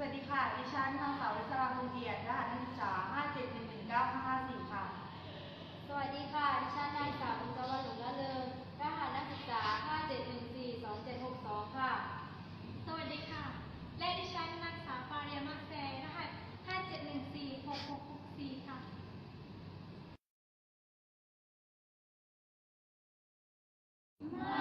วัสดีค่ะ ดิฉันนางสาววิศราคงเกียรติรหัสนักศึกษา5711954 ค่ะ สวัสดีค่ะ ดิฉันนางสาวบุญกวรรณหลงละเริงรหัสนักศึกษา 57142762 ค่ะ สวัสดีค่ะ และดิฉันนางสาวฟาเรียมาแซรหัส57146664 ค่ะมัส